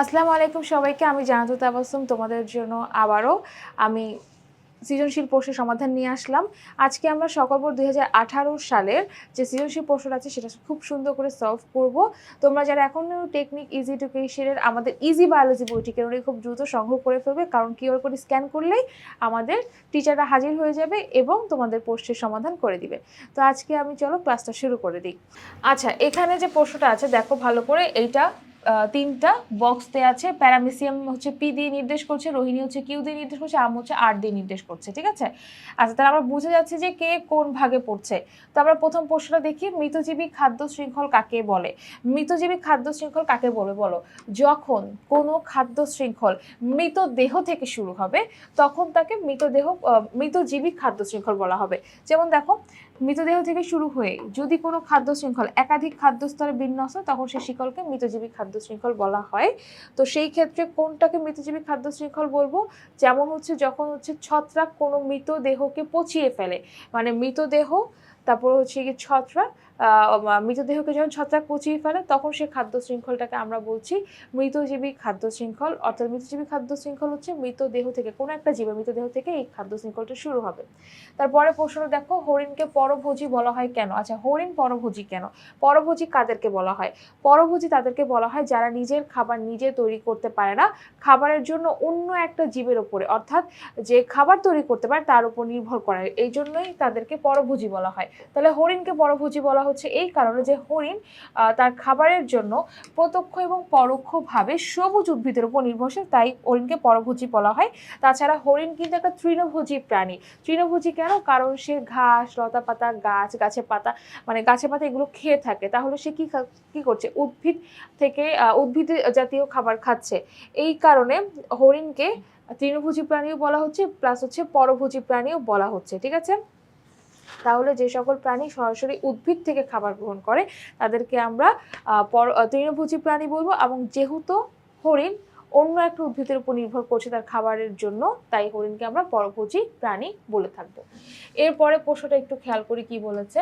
আসসালামু আলাইকুম সবাইকে, আমি জানাতু তাবাসুম তোমাদের জন্য আবারও। আমি সৃজনশীল প্রশ্নের সমাধান নিয়ে আসলাম। আজকে আমরা সকল বোর্ড দুই সালের যে সৃজনশীল প্রশ্ন আছে, সেটা খুব সুন্দর করে সলভ করব। তোমরা যারা এখনও টেকনিক ইজি এডুকেশনের আমাদের ইজি বায়োলজি বইটি কেন খুব দ্রুত সংগ্রহ করে ফেলবে। কারণ কিউআর কোড স্ক্যান করলেই আমাদের টিচাররা হাজির হয়ে যাবে এবং তোমাদের প্রশ্নের সমাধান করে দিবে। তো আজকে আমি, চলো ক্লাসটা শুরু করে দিই। আচ্ছা এখানে যে প্রশ্নটা আছে, দেখো ভালো করে, এইটা তিনটা বক্স দেওয়া আছে। প্যারামিসিয়াম হচ্ছে পি দিয়ে নির্দেশ করছে রোহিণী হচ্ছে কিউ দিয়ে নির্দেশ করছে, আম হচ্ছে আর দিয়ে নির্দেশ করছে, ঠিক আছে? আচ্ছা তাহলে আমরা বুঝে যাচ্ছি যে কে কোন ভাগে পড়ছে। তো আমরা প্রথম প্রশ্নটা দেখি, মৃতজীবী খাদ্য শৃঙ্খল কাকে বলে? মৃতজীবী খাদ্য শৃঙ্খল কাকে বলে? বলো, যখন কোনো খাদ্য শৃঙ্খল মৃতদেহ থেকে শুরু হবে, তখন তাকে মৃতদেহ মৃতজীবী খাদ্য শৃঙ্খল বলা হবে। যেমন দেখো মৃতদেহ থেকে শুরু হয়ে যদি কোনো খাদ্য শৃঙ্খল একাধিক খাদ্য স্তরে বিন্যস্ত, তখন সেই শিকলকে মৃতজীবী খাদ্য শৃঙ্খল বলা হয়। তো সেই ক্ষেত্রে কোনটাকে মৃতজীবী খাদ্য শৃঙ্খল বলব? যেমন হচ্ছে যখন হচ্ছে ছত্রাক কোনো মৃতদেহকে পচিয়ে ফেলে। মানে মৃতদেহ, তারপর হচ্ছে কি ছত্রাক মৃতদেহকে যখন ছত্রাক পচিয়ে ফেলে, তখন সে খাদ্য শৃঙ্খলটাকে আমরা বলছি মৃতজীবী খাদ্য শৃঙ্খল। অর্থাৎ মৃতজীবী খাদ্য শৃঙ্খল হচ্ছে মৃতদেহ থেকে, কোনো একটা জীবের মৃতদেহ থেকে এই খাদ্য শৃঙ্খলটা শুরু হবে। তারপরে প্রশ্ন দেখো, হরিণকে পরভোজী বলা হয় কেন? আচ্ছা হরিণ পরভোজী কেন? পরভোজী কাদেরকে বলা হয়? পরভোজী তাদেরকে বলা হয় যারা নিজের খাবার নিজে তৈরি করতে পারে না। খাবারের জন্য অন্য একটা জীবের ওপরে, অর্থাৎ যে খাবার তৈরি করতে পারে তার উপর নির্ভর করে। এই জন্যই তাদেরকে পরভোজী বলা হয়। তাহলে হরিণকে পরভোজী বলা হচ্ছে এই কারণে যে হরিণ তার খাবারের জন্য প্রত্যক্ষ এবং পরোক্ষভাবে সবুজ উদ্ভিদের উপর নির্ভরশীল, তাই হরিণকে পরভোজী বলা হয়। তাছাড়া হরিণ কিন্তু একটা তৃণভোজী প্রাণী। তৃণভোজী কেন? কারণ সে ঘাস লতা পাতা গাছ, গাছের পাতা মানে গাছের পাতা এগুলো খেয়ে থাকে। তাহলে সে কি কি করছে? উদ্ভিদ থেকে উদ্ভিদ জাতীয় খাবার খাচ্ছে। এই কারণে হরিণকে তৃণভোজী প্রাণীও বলা হচ্ছে, প্লাস হচ্ছে পরভোজী প্রাণীও বলা হচ্ছে, ঠিক আছে? তাহলে যে সকল প্রাণী সরাসরি উদ্ভিদ থেকে খাবার গ্রহণ করে, তাদেরকে আমরা তৃণভোজী প্রাণী বলব এবং যেহেতু হরিণ অন্য একটা উদ্ভিদের উপর নির্ভর করছে তার খাবারের জন্য, তাই হরিণকে আমরা পরভোজী প্রাণী বলে থাকব। এরপরে প্রশ্নটা একটু খেয়াল করি কি বলেছে।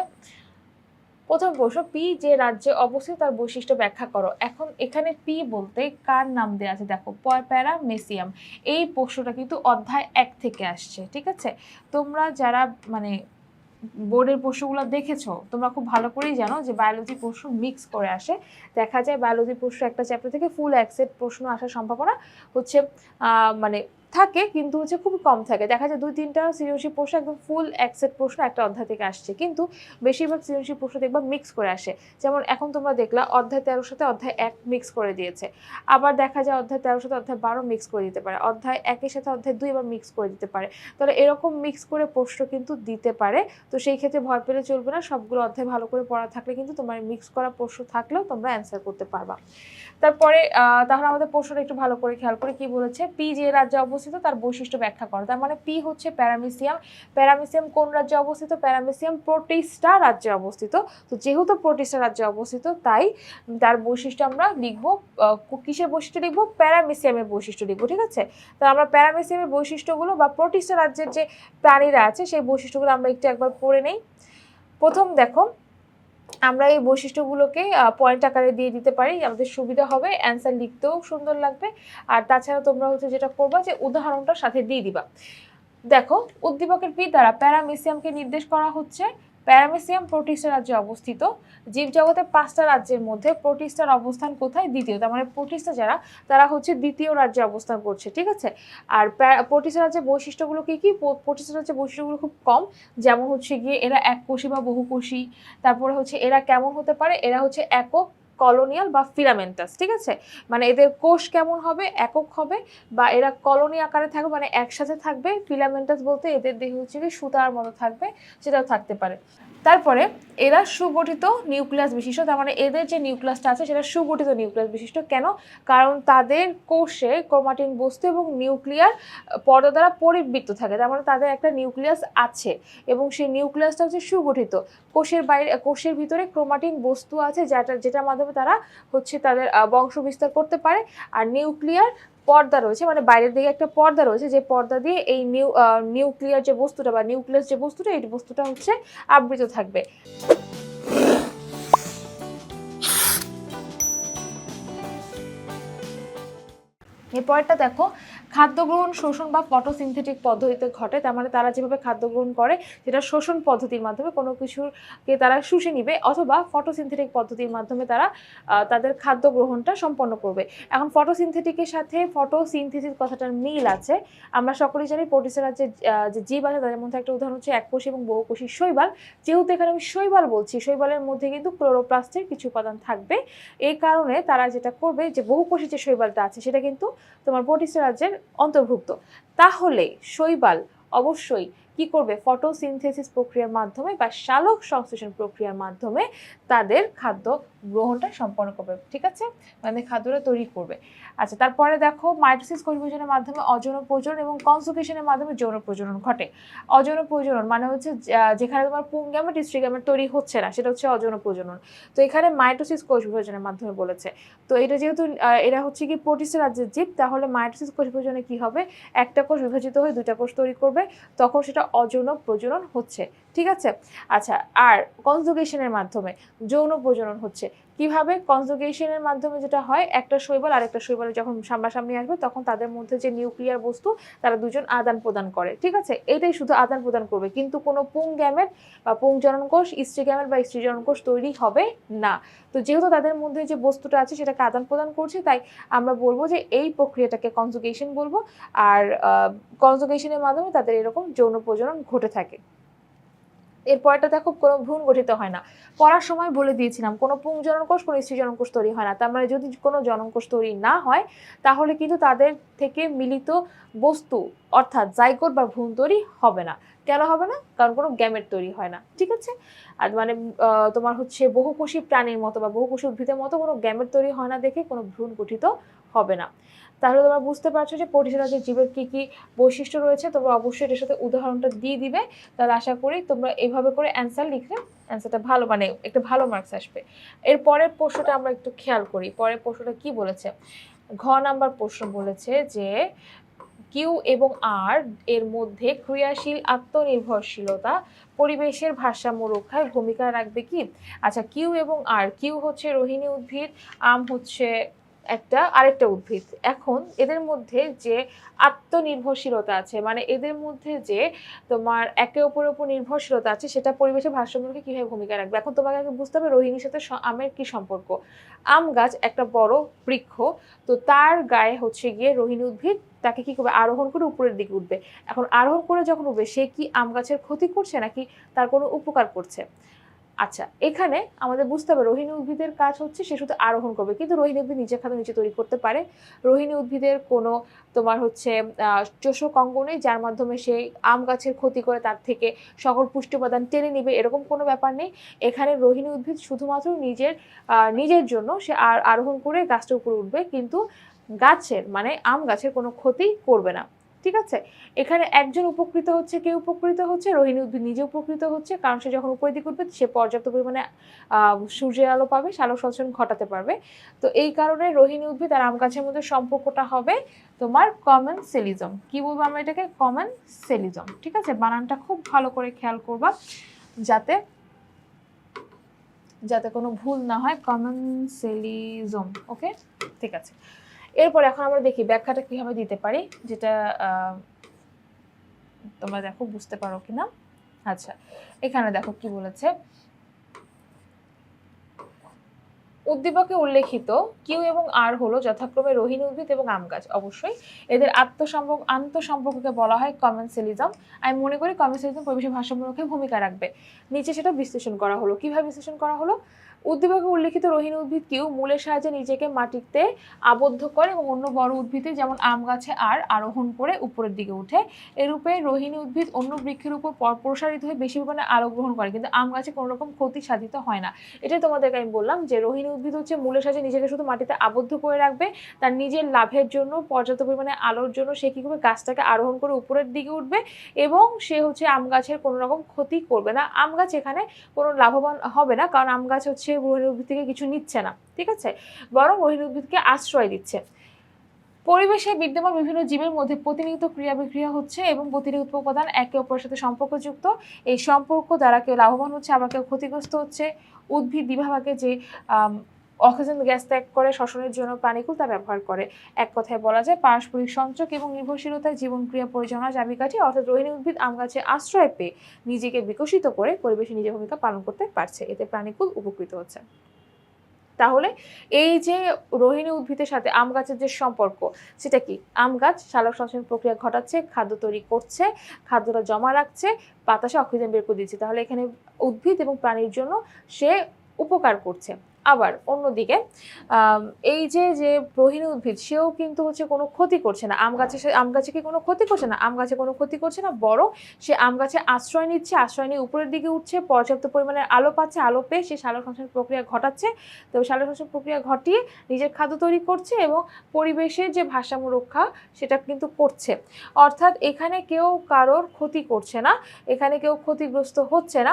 প্রথম প্রশ্ন, পি যে রাজ্যে অবস্থিত তার বৈশিষ্ট্য ব্যাখ্যা করো। এখন এখানে পি বলতে কার নাম দেওয়া আছে? দেখো প্যারা মেসিয়াম। এই প্রশ্নটা কিন্তু অধ্যায় এক থেকে আসছে, ঠিক আছে? তোমরা যারা মানে বোর্ডের প্রশ্নগুলো দেখেছ? তোমরা খুব ভালো করেই জানো যে বায়োলজি প্রশ্ন মিক্স করে আসে। দেখা যায় বায়োলজি প্রশ্ন একটা চ্যাপ্টার থেকে ফুল অ্যাকসেপ্ট প্রশ্ন আসার সম্ভাবনা হচ্ছে মানে থাকে, কিন্তু হচ্ছে খুবই কম থাকে। দেখা যায় দুই, তিনটা সৃজনশীল প্রশ্ন একদম ফুল অ্যাকসেপ্ট প্রশ্ন একটা অধ্যায় থেকে আসছে। কিন্তু বেশিরভাগ সৃজনশীল প্রশ্ন দেখবা মিক্স করে আসে। যেমন এখন তোমরা দেখলা অধ্যায় তেরোর সাথে অধ্যায় এক মিক্স করে দিয়েছে। আবার দেখা যায় অধ্যায় তেরোর সাথে অধ্যায় বারো মিক্স করে দিতে পারে। অধ্যায় একের সাথে অধ্যায় দুই আবার মিক্স করে দিতে পারে। তাহলে এরকম মিক্স করে প্রশ্ন কিন্তু দিতে পারে। তো সেই ক্ষেত্রে ভয় পেলে চলবে না। সবগুলো অধ্যায় ভালো করে পড়া থাকলে কিন্তু তোমার মিক্স করা প্রশ্ন থাকলেও তোমরা অ্যান্সার করতে পারবা। তারপরে তাহলে আমাদের প্রশ্নটা একটু ভালো করে খেয়াল করে কি বলেছে? পি যে রাজ্যে অবস্থিত তার বৈশিষ্ট্য ব্যাখ্যা করো। তার মানে পি হচ্ছে প্যারামিসিয়াম। প্যারামিসিয়াম কোন রাজ্যে অবস্থিত? প্যারামিসিয়াম প্রোটিস্টা রাজ্যে অবস্থিত। তো যেহেতু প্রোটিস্টা রাজ্যে অবস্থিত, তাই তার বৈশিষ্ট্য আমরা লিখব কিসের বৈশিষ্ট্য লিখব? প্যারামিসিয়ামের বৈশিষ্ট্য লিখব, ঠিক আছে? তো আমরা প্যারামিসিয়ামের বৈশিষ্ট্যগুলো বা প্রোটিস্টা রাজ্যের যে প্রাণীরা আছে, সেই বৈশিষ্ট্যগুলো আমরা একটু একবার পড়ে নেই। প্রথম দেখো আমরা এই বৈশিষ্ট্যগুলোকে পয়েন্ট আকারে দিয়ে দিতে পারি, আমাদের সুবিধা হবে অ্যান্সার লিখতেও সুন্দর লাগবে। আর তাছাড়া তোমরা হচ্ছে যেটা করবা যে উদাহরণটা সাথে দিয়ে দিবা। দেখো, উদ্দীপকের পি দ্বারা প্যারামিসিয়ামকে নির্দেশ করা হচ্ছে প্যারামিসিয়াম প্রোটিস্টা রাজ্যে অবস্থিত। জীবজগতের পাঁচটা রাজ্যের মধ্যে প্রোটিস্টার অবস্থান কোথায়? দ্বিতীয়, তার মানে প্রোটিস্টা যারা, তারা হচ্ছে দ্বিতীয় রাজ্যে অবস্থান করছে, ঠিক আছে? আর প্রোটিস্টা রাজ্যের বৈশিষ্ট্যগুলো কী কী? প্রোটিস্টা রাজ্যের বৈশিষ্ট্যগুলো খুব কম। যেমন হচ্ছে গিয়ে এরা এককোষী বা বহুকোষী তারপরে হচ্ছে এরা কেমন হতে পারে? এরা হচ্ছে একক কলোনিয়াল বা ফিলামেন্টাস, ঠিক আছে? মানে এদের কোষ কেমন হবে? একক হবে, বা এরা কলোনি আকারে থাকবে মানে একসাথে থাকবে? ফিলামেন্টাস বলতে এদের দেহ হচ্ছে কি সুতার মতো থাকবে, সেটাও থাকতে পারে। তারপরে এরা সুগঠিত নিউক্লিয়াস বিশিষ্ট, তার মানে এদের যে নিউক্লিয়াসটা আছে সেটা সুগঠিত নিউক্লিয়াস বিশিষ্ট। কেন? কারণ তাদের কোষে ক্রোমাটিন বস্তু এবং নিউক্লিয়ার পর্দা দ্বারা পরিবৃত্ত থাকে, তার মানে তাদের একটা নিউক্লিয়াস আছে এবং সেই নিউক্লিয়াসটা হচ্ছে সুগঠিত। কোষের বাইরে, কোষের ভিতরে ক্রোমাটিন বস্তু আছে যেটা, যেটার মাধ্যমে তারা হচ্ছে তাদের বংশ বিস্তার করতে পারে। আর নিউক্লিয়ার পর্দা রয়েছে মানে বাইরের দিকে একটা পর্দা রয়েছে যে পর্দা দিয়ে এই নিউ নিউক্লিয়ার যে বস্তুটা বা নিউক্লিয়াস যে বস্তুটা, এই বস্তুটা হচ্ছে আবৃত থাকবে। এরপরটা দেখো খাদ্য গ্রহণ শোষণ বা ফটোসিনথেটিক পদ্ধতিতে ঘটে, তার মানে তারা যেভাবে খাদ্য গ্রহণ করে, সেটা শোষণ পদ্ধতির মাধ্যমে কোনো কিছুকে তারা শুষে নিবে অথবা ফটোসিনথেটিক পদ্ধতির মাধ্যমে তারা তাদের খাদ্য গ্রহণটা সম্পন্ন করবে। এখন ফটোসিনথেটিকের সাথে ফটোসিনথেসিস কথাটার মিল আছে। আমরা সকলেই জানি প্রোটিসেরা যে যে জীব আছে, তাদের মধ্যে একটা উদাহরণ হচ্ছে এককোষী এবং বহুকোষী শৈবাল। যেহেতু এখানে আমি শৈবাল বলছি, শৈবালের মধ্যে কিন্তু ক্লোরোপ্লাস্টের কিছু উপাদান থাকবে। এই কারণে তারা যেটা করবে, যে বহুকোষী যে শৈবালটা আছে, সেটা কিন্তু তোমার প্রোটিসেরাজের অন্তর্ভুক্ত। তাহলে শৈবাল অবশ্যই কি করবে? ফটোসিনথেসিস প্রক্রিয়ার মাধ্যমে বা শালক সংশ্লেষণ প্রক্রিয়ার মাধ্যমে তাদের খাদ্য গ্রহণটা সম্পন্ন করবে, ঠিক আছে? মানে খাদ্যটা তৈরি করবে। আচ্ছা তারপরে দেখো, মাইটোসিস বিভাজনের মাধ্যমে অযৌন প্রজনন এবং কনসুকেশনের মাধ্যমে যৌন প্রজনন ঘটে। অযৌন প্রজনন মানে হচ্ছে যেখানে তোমার পুংগ্যামেট স্ট্রিগ্যামেট তৈরি হচ্ছে না, সেটা হচ্ছে অযৌন প্রজনন। তো এখানে মাইটোসিস কোষ বিভাজনের মাধ্যমে বলেছে। তো এটা যেহেতু এরা হচ্ছে কি প্রোটিসের রাজ্যের জীব, তাহলে মাইটোসিস কোষ বিভাজনে কি হবে? একটা কোষ বিভাজিত হয়ে দুইটা কোষ তৈরি করবে, তখন সেটা অযৌন প্রজনন হচ্ছে, ঠিক আছে? আচ্ছা আর কনজুগেশনের মাধ্যমে যৌন প্রজনন হচ্ছে। কীভাবে কনজুগেশনের মাধ্যমে যেটা হয়, একটা শৈবাল আর একটা শৈবাল যখন সামনাসামনি আসবে, তখন তাদের মধ্যে যে নিউক্লিয়ার বস্তু, তারা দুজন আদান প্রদান করে, ঠিক আছে? এটাই শুধু আদান প্রদান করবে, কিন্তু কোনো পুং গ্যামেট বা পুং জনন কোষ স্ত্রী গ্যামেট বা স্ত্রী জনন কোষ তৈরি হবে না। তো যেহেতু তাদের মধ্যে যে বস্তুটা আছে, সেটাকে আদান প্রদান করছে, তাই আমরা বলব যে এই প্রক্রিয়াটাকে কনজুগেশন বলব। আর কনজুগেশনের মাধ্যমে তাদের এরকম যৌন প্রজনন ঘটে থাকে। এরপরটা দেখো কোনো ভ্রূণ গঠিত হয় না। পড়ার সময় বলে দিয়েছিলাম, কোনো পুং জননকোষ, কোনো স্ত্রী জননকোষ তৈরি হয় না। তার মানে যদি কোনো জননকোষ তৈরি না হয়, তাহলে কিন্তু তাদের থেকে মিলিত বস্তু অর্থাৎ জাইগোট বা ভ্রূণ তৈরি হবে না। কেন হবে না? কারণ কোনো গ্যামেট তৈরি হয় না, ঠিক আছে? আর মানে তোমার হচ্ছে বহুকোষী প্রাণীর মতো বা বহুকোষী উদ্ভিদের মতো কোনো গ্যামেট তৈরি হয় না দেখে কোনো ভ্রূণ গঠিত হবে না। তাহলে তোমরা বুঝতে পারছ যে পরিচালকের জীবের কি কি বৈশিষ্ট্য রয়েছে। তোমরা অবশ্যই এটার সাথে উদাহরণটা দিয়ে দিবে। তাহলে আশা করি তোমরা এইভাবে করে অ্যান্সার লিখলে অ্যান্সারটা ভালো মানে একটা ভালো মার্কস আসবে। এর পরের প্রশ্নটা আমরা একটু খেয়াল করি। পরের প্রশ্নটা কি বলেছে? ঘ নাম্বার প্রশ্ন বলেছে যে কিউ এবং আর এর মধ্যে ক্রিয়াশীল আত্মনির্ভরশীলতা, পরিবেশের ভারসাম্য রক্ষায় ভূমিকা রাখবে কি? আচ্ছা কিউ এবং আর, কিউ হচ্ছে রোহিণী উদ্ভিদ, আম হচ্ছে একটা, আরেকটা উদ্ভিদ। এখন এদের মধ্যে যে আত্মনির্ভরশীলতা আছে মানে এদের মধ্যে যে তোমার একে অপরের উপর নির্ভরশীলতা আছে, সেটা পরিবেশের ভারসাম্যকে কীভাবে ভূমিকা রাখবে? এখন তোমাকে আগে বুঝতে হবে রোহিণীর সাথে আমের কি সম্পর্ক। আম গাছ একটা বড় বৃক্ষ, তো তার গায়ে হচ্ছে গিয়ে রোহিণী উদ্ভিদ, তাকে কি করবে? আরোহণ করে উপরের দিকে উঠবে। এখন আরোহণ করে যখন উঠবে, সে কি আম গাছের ক্ষতি করছে নাকি তার কোনো উপকার করছে? আচ্ছা এখানে আমাদের বুঝতে হবে রোহিণী উদ্ভিদের কাজ হচ্ছে সে শুধু আরোহণ করবে, কিন্তু রোহিণী উদ্ভিদ নিজে খাদ্য নিচে তৈরি করতে পারে। রোহিণী উদ্ভিদের কোনো তোমার হচ্ছে চোষক অঙ্গ নেই, যার মাধ্যমে সে আম গাছের ক্ষতি করে তার থেকে সকল পুষ্টি উপাদান টেনে নিবে, এরকম কোনো ব্যাপার নেই। এখানে রোহিণী উদ্ভিদ শুধুমাত্র নিজের নিজের জন্য সে আর আরোহণ করে গাছটার উপরে উঠবে, কিন্তু গাছের মানে আম গাছের কোনো ক্ষতি করবে না। ঠিক আছে? এখানে একজন উপকৃত হচ্ছে, কে উপকৃত হচ্ছে? রোহিণী উদ্ভিদ নিজে উপকৃত হচ্ছে, কারণ সে যখন উপরের দিকে উঠবে, সে পর্যাপ্ত পরিমাণে সূর্যের আলো পাবে সালোক সংশ্লেষণ ঘটাতে পারবে। তো এই কারণে রোহিণী উদ্ভিদ আর আম গাছের মধ্যে সম্পর্কটা হবে তোমার কমন সেলিজম কি বলব আমরা এটাকে? কমন সেলিজম ঠিক আছে? বানানটা খুব ভালো করে খেয়াল করবা, যাতে যাতে কোনো ভুল না হয়। কমন সেলিজম ওকে? ঠিক আছে। এরপর এখন আমরা দেখি ব্যাখ্যাটা কীভাবে দিতে পারি, যেটা তোমরা দেখো, বুঝতে পারো কিনা। আচ্ছা এখানে দেখো কি বলেছে। উদ্দীপকে উল্লেখিত কিউ এবং আর হলো যথাক্রমে রোহিণী উদ্ভিদ এবং আম গাছ। অবশ্যই, এদের আত্মসম্পর্ক আন্তঃসম্পর্ককে বলা হয় কমেন্সেলিজম। আমি মনে করি কমেন্সেলিজম পরিবেশের ভারসাম্য ভূমিকা রাখবে। নিচে সেটা বিশ্লেষণ করা হলো। কীভাবে বিশ্লেষণ করা হলো? উদ্দীপকে উল্লেখিত রোহিণী উদ্ভিদ কিউ মূলের সাহায্যে নিজেকে মাটিতে আবদ্ধ করে এবং অন্য বড় উদ্ভিদে যেমন আম গাছে আর আরোহণ করে উপরের দিকে উঠে, এরূপে রোহিণী উদ্ভিদ অন্য বৃক্ষের উপর প্রসারিত হয়ে বেশি পরিমাণে আলো গ্রহণ করে কিন্তু আম গাছে কোনো রকম ক্ষতি সাধিত হয় না। এটাই তোমাদেরকে আমি বললাম যে রোহিণী উদ্ভিদ হচ্ছে মূলের সাহায্যে নিজেকে শুধু মাটিতে আবদ্ধ করে রাখবে, তার নিজের লাভের জন্য, পর্যাপ্ত পরিমাণে আলোর জন্য সে কী করবে? গাছটাকে আরোহণ করে উপরের দিকে উঠবে এবং সে হচ্ছে আম গাছের কোনো রকম ক্ষতি করবে না। আম গাছ এখানে কোনো লাভবান হবে না, কারণ আম গাছ হচ্ছে রোহিণী উদ্ভিদ থেকে কিছু নিচ্ছে না, ঠিক আছে? বরং রোহিণী উদ্ভিদকে আশ্রয় দিচ্ছে। পরিবেশে বিদ্যমান বিভিন্ন জীবের মধ্যে প্রতিনিয়ত ক্রিয়া বিক্রিয়া হচ্ছে এবং প্রতিটি উপাদান একে অপরের সাথে সম্পর্কযুক্ত। এই সম্পর্ক দ্বারা কেউ লাভবান হচ্ছে, আবার কেউ ক্ষতিগ্রস্ত হচ্ছে। উদ্ভিদ বিভাগে যে অক্সিজেন গ্যাস ত্যাগ করে, শ্বসনের জন্য প্রাণীকুল তা ব্যবহার করে। এক কথায় বলা যায়, পারস্পরিক সঞ্চক এবং নির্ভরশীলতায় জীবনক্রিয়া পরিচালনা চাবিকাঠি, অর্থাৎ রোহিণী উদ্ভিদ আম গাছে আশ্রয় পেয়ে নিজেকে বিকশিত করে পরিবেশে নিজের ভূমিকা পালন করতে পারছে। এতে প্রাণীকুল উপকৃত হচ্ছে। তাহলে এই যে রোহিণী উদ্ভিদের সাথে আম গাছের যে সম্পর্ক, সেটা কি? আম গাছ সালোক সংশ্লেষণ প্রক্রিয়া ঘটাচ্ছে, খাদ্য তৈরি করছে, খাদ্যটা জমা রাখছে, বাতাসে অক্সিজেন বের করে দিচ্ছে। তাহলে এখানে উদ্ভিদ এবং প্রাণীর জন্য সে উপকার করছে। আবার অন্যদিকে এই যে যে রোহিণী উদ্ভিদ, সেও কিন্তু হচ্ছে কোনো ক্ষতি করছে না। আম গাছে সে- আম গাছে কি কোনো ক্ষতি করছে না? আম গাছে কোনো ক্ষতি করছে না, বরং সে আম গাছে আশ্রয় নিচ্ছে, আশ্রয় নিয়ে উপরের দিকে উঠছে, পর্যাপ্ত পরিমাণে আলো পাচ্ছে, আলো পেয়ে সে সালোক সংশ্লেষণ প্রক্রিয়া ঘটাচ্ছে। তো সালোক সংশ্লেষণ প্রক্রিয়া ঘটিয়ে নিজের খাদ্য তৈরি করছে এবং পরিবেশের যে ভারসাম্য রক্ষা, সেটা কিন্তু করছে। অর্থাৎ এখানে কেউ কারোর ক্ষতি করছে না, এখানে কেউ ক্ষতিগ্রস্ত হচ্ছে না,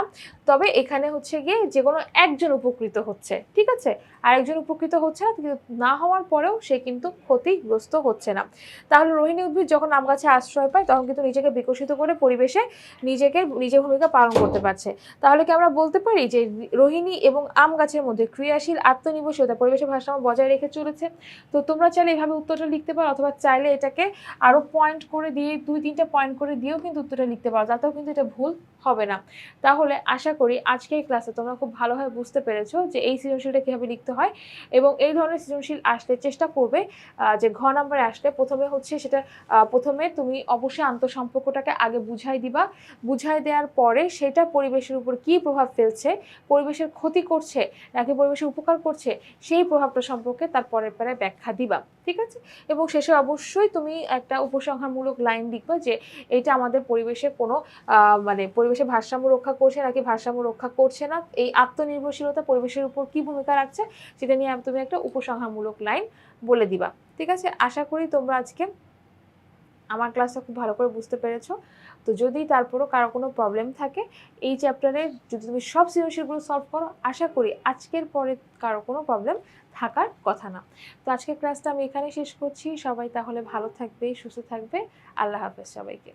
তবে এখানে হচ্ছে গিয়ে যে কোনো একজন উপকৃত হচ্ছে। ঠিক আছে? আরেকজন উপকৃত হচ্ছে না, কিন্তু না হওয়ার পরেও সে কিন্তু ক্ষতিগ্রস্ত হচ্ছে না। তাহলে রোহিণী উদ্ভিদ যখন আম গাছে আশ্রয় পায়, তখন কিন্তু নিজেকে বিকশিত করে পরিবেশে নিজেকে, নিজের ভূমিকা পালন করতে পারছে। তাহলে কি আমরা বলতে পারি যে রোহিণী এবং আম গাছের মধ্যে ক্রিয়াশীল আত্মনির্ভরশীলতা পরিবেশের ভারসাম্য বজায় রেখে চলেছে? তো তোমরা চাইলে এভাবে উত্তরটা লিখতে পারো, অথবা চাইলে এটাকে আরও পয়েন্ট করে দিয়ে, দুই, তিনটা পয়েন্ট করে দিয়েও কিন্তু উত্তরটা লিখতে পারো যাতেও কিন্তু এটা ভুল হবে না। তাহলে আশা করি আজকের ক্লাসে তোমরা খুব ভালোভাবে বুঝতে পেরেছ যে এই সৃজনশীলটা কীভাবে লিখতে হয় এবং এই ধরনের সৃজনশীল আসলে চেষ্টা করবে যে ঘ নাম্বারে আসলে প্রথমে হচ্ছে সেটা প্রথমে তুমি অবশ্যই আন্তঃসম্পর্কটাকে আগে বুঝাই দিবা। বুঝাই দেওয়ার পরে সেটা পরিবেশের উপর কি প্রভাব ফেলছে, পরিবেশের ক্ষতি করছে নাকি পরিবেশের উপকার করছে, সেই প্রভাবটা সম্পর্কে তার পরের পরে ব্যাখ্যা দিবা, ঠিক আছে? এবং শেষে অবশ্যই তুমি একটা উপসংহারমূলক লাইন লিখবা যে এটা আমাদের পরিবেশে কোনো মানে পরিবেশের ভারসাম্য রক্ষা করছে নাকি ভারসাম্য রক্ষা করছে না, এই আত্মনির্ভরশীলতা পরিবেশের উপর কি ভূমিকা রাখছে, সেটা নিয়ে তুমি একটা উপসংহারমূলক লাইন বলে দিবা। ঠিক আছে? আশা করি তোমরা আজকে আমার ক্লাসটা খুব ভালো করে বুঝতে পেরেছ। তো যদি তারপরও কারও কোনো প্রবলেম থাকে, এই চ্যাপ্টারে যদি তুমি সব সৃজনশীলগুলো সলভ করো, আশা করি আজকের পরে কারও কোনো প্রবলেম থাকার কথা না। তো আজকের ক্লাসটা আমি এখানে শেষ করছি। সবাই তাহলে ভালো থাকবে, সুস্থ থাকবে। আল্লাহ হাফেজ সবাইকে।